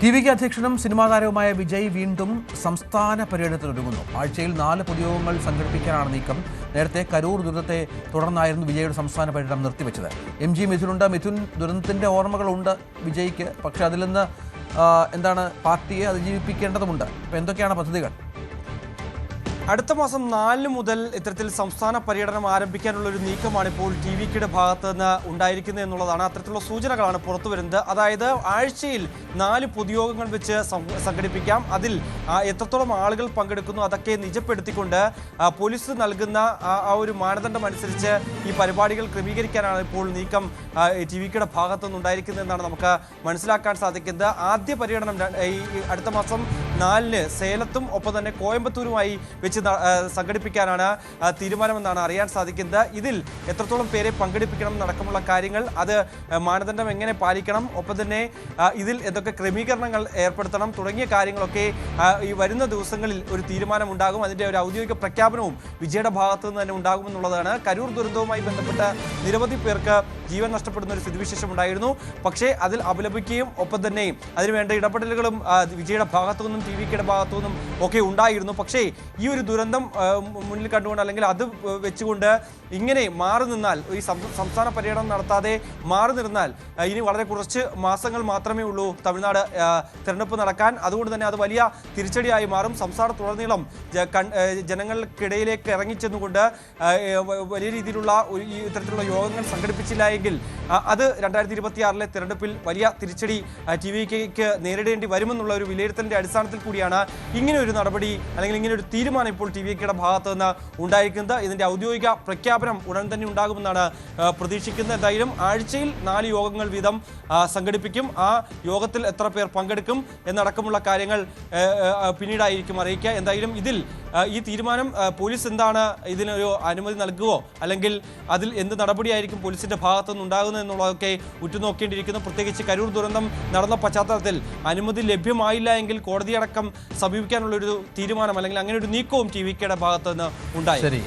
T വിക്ക് അധ്യക്ഷനും cinema താരവുമായ വിജയ് വീണ്ടും സംസ്ഥാന പര്യടനത്തിനൊരുങ്ങുന്നു ആഴ്ചയിൽ നാല് പൊതുയോഗങ്ങൾ സംഘടിപ്പിക്കാനാണ് നീക്കം. നേരത്തെ കരൂർ ദുരന്തത്തെ തുടർന്നായിരുന്നു വിജയുടെ സംസ്ഥാന പര്യടനം നിർത്തിവെച്ചത്. എം ജി മിഥുനുണ്ട്. മിഥുൻ ദുരന്തത്തിന്റെ ഓർമ്മകളുണ്ട് വിജയ്ക്ക്. പക്ഷേ അതിൽ നിന്ന് എന്താണ് പാർട്ടിയെ അതിജീവിപ്പിക്കേണ്ടതുണ്ട് അപ്പോൾ എന്തൊക്കെയാണ് പദ്ധതികൾ? അടുത്ത മാസം നാലിന് മുതൽ ഇത്തരത്തിൽ സംസ്ഥാന പര്യടനം ആരംഭിക്കാനുള്ള ഒരു നീക്കമാണ് ഇപ്പോൾ ടി വി കിയുടെ ഭാഗത്ത് നിന്ന് ഉണ്ടായിരിക്കുന്നത് എന്നുള്ളതാണ് അത്തരത്തിലുള്ള സൂചനകളാണ് പുറത്തു വരുന്നത്. അതായത് ആഴ്ചയിൽ നാല് പൊതുയോഗങ്ങൾ വെച്ച് സംഘടിപ്പിക്കാം. അതിൽ എത്രത്തോളം ആളുകൾ പങ്കെടുക്കുന്നു അതൊക്കെ നിജപ്പെടുത്തിക്കൊണ്ട് പോലീസ് നൽകുന്ന ആ ഒരു മാനദണ്ഡം അനുസരിച്ച് ഈ പരിപാടികൾ ക്രമീകരിക്കാനാണ് ഇപ്പോൾ നീക്കം ടി വിക്കിയുടെ ഭാഗത്തു നിന്നുണ്ടായിരിക്കുന്നത് എന്നാണ് നമുക്ക് മനസ്സിലാക്കാൻ സാധിക്കുന്നത്. ആദ്യ പര്യടനം ഈ അടുത്ത മാസം നാലിന് സേലത്തും ഒപ്പം തന്നെ കോയമ്പത്തൂരുമായി വെച്ച് സംഘടിപ്പിക്കാനാണ് തീരുമാനമെന്നാണ് അറിയാൻ സാധിക്കുന്നത്. ഇതിൽ എത്രത്തോളം പേരെ പങ്കെടുപ്പിക്കണം നടക്കമുള്ള കാര്യങ്ങൾ അത് മാനദണ്ഡം എങ്ങനെ പാലിക്കണം ഒപ്പം തന്നെ ഇതിൽ എന്തൊക്കെ ക്രമീകരണങ്ങൾ ഏർപ്പെടുത്തണം തുടങ്ങിയ കാര്യങ്ങളൊക്കെ ഈ വരുന്ന ദിവസങ്ങളിൽ ഒരു തീരുമാനം ഉണ്ടാകും അതിന്റെ ഒരു ഔദ്യോഗിക പ്രഖ്യാപനവും വിജയുടെ ഭാഗത്തു നിന്ന് തന്നെ ഉണ്ടാകുമെന്നുള്ളതാണ്. കരൂർ ദുരന്തവുമായി ബന്ധപ്പെട്ട് നിരവധി പേർക്ക് ജീവൻ നഷ്ടപ്പെടുന്ന ഒരു സ്ഥിതിവിശേഷം ഉണ്ടായിരുന്നു. പക്ഷേ അതിൽ അപലപിക്കുകയും ഒപ്പം തന്നെ അതിനുവേണ്ട ഇടപെടലുകളും വിജയുടെ ഭാഗത്തു നിന്നും ടി വിക്കയുടെ ഭാഗത്തു നിന്നും ഒക്കെ ഉണ്ടായിരുന്നു. പക്ഷേ ഈ ഒരു ദുരന്തം മുന്നിൽ കണ്ടുകൊണ്ട് അല്ലെങ്കിൽ അത് വെച്ചുകൊണ്ട് ഇങ്ങനെ മാറി നിന്നാൽ ഈ സംസ്ഥാന പര്യടനം നടത്താതെ മാറി നിന്നാൽ ഇനി വളരെ കുറച്ച് മാസങ്ങൾ മാത്രമേ ഉള്ളൂ തമിഴ്നാട് തിരഞ്ഞെടുപ്പ് നടക്കാൻ. അതുകൊണ്ട് തന്നെ അത് വലിയ തിരിച്ചടിയായി മാറും. സംസ്ഥാനത്തുടനീളം ജനങ്ങൾക്കിടയിലേക്ക് ഇറങ്ങിച്ചെന്നുകൊണ്ട് വലിയ രീതിയിലുള്ള ഈ ഇത്തരത്തിലുള്ള യോഗങ്ങൾ സംഘടിപ്പിച്ചില്ല എങ്കിൽ അത് രണ്ടായിരത്തി ഇരുപത്തിയാറിലെ തെരഞ്ഞെടുപ്പിൽ വലിയ തിരിച്ചടി ടി വിക്ക് നേരിടേണ്ടി വരുമെന്നുള്ള ഒരു വിലയിരുത്തലിന്റെ അടിസ്ഥാനത്തിൽ കൂടിയാണ് ഇങ്ങനെ ഒരു നടപടി അല്ലെങ്കിൽ ഇങ്ങനെ ഒരു തീരുമാനം ഇപ്പോൾ ടി വിക്കയുടെ ഭാഗത്ത് നിന്ന് ഉണ്ടായിരിക്കുന്നത്. ഇതിന്റെ ഔദ്യോഗിക പ്രഖ്യാപനം ഉടൻ തന്നെ ഉണ്ടാകുമെന്നാണ് പ്രതീക്ഷിക്കുന്നത് എന്തായാലും ആഴ്ചയിൽ നാല് യോഗങ്ങൾ വീതം സംഘടിപ്പിക്കും. ആ യോഗത്തിൽ എത്ര പേർ പങ്കെടുക്കും എന്നടക്കമുള്ള കാര്യങ്ങൾ പിന്നീടായിരിക്കും അറിയിക്കുക. എന്തായാലും ഇതിൽ ഈ തീരുമാനം പോലീസ് എന്താണ് ഇതിനൊരു അനുമതി നൽകുകയോ അല്ലെങ്കിൽ അതിൽ എന്ത് നടപടിയായിരിക്കും പോലീസിന്റെ ഭാഗത്തു നിന്ന് ഉണ്ടാകുന്നത് എന്നുള്ളതൊക്കെ ഉറ്റുനോക്കേണ്ടിയിരിക്കുന്നു. പ്രത്യേകിച്ച് കരൂർ ദുരന്തം നടന്ന പശ്ചാത്തലത്തിൽ അനുമതി ലഭ്യമായില്ല എങ്കിൽ കോടതിയടക്കം സമീപിക്കാനുള്ള ഒരു തീരുമാനം അല്ലെങ്കിൽ അങ്ങനെ ഒരു നീക്കവും ടി വി കെയുടെ ഭാഗത്ത് നിന്ന് ഉണ്ടായി. ശരി.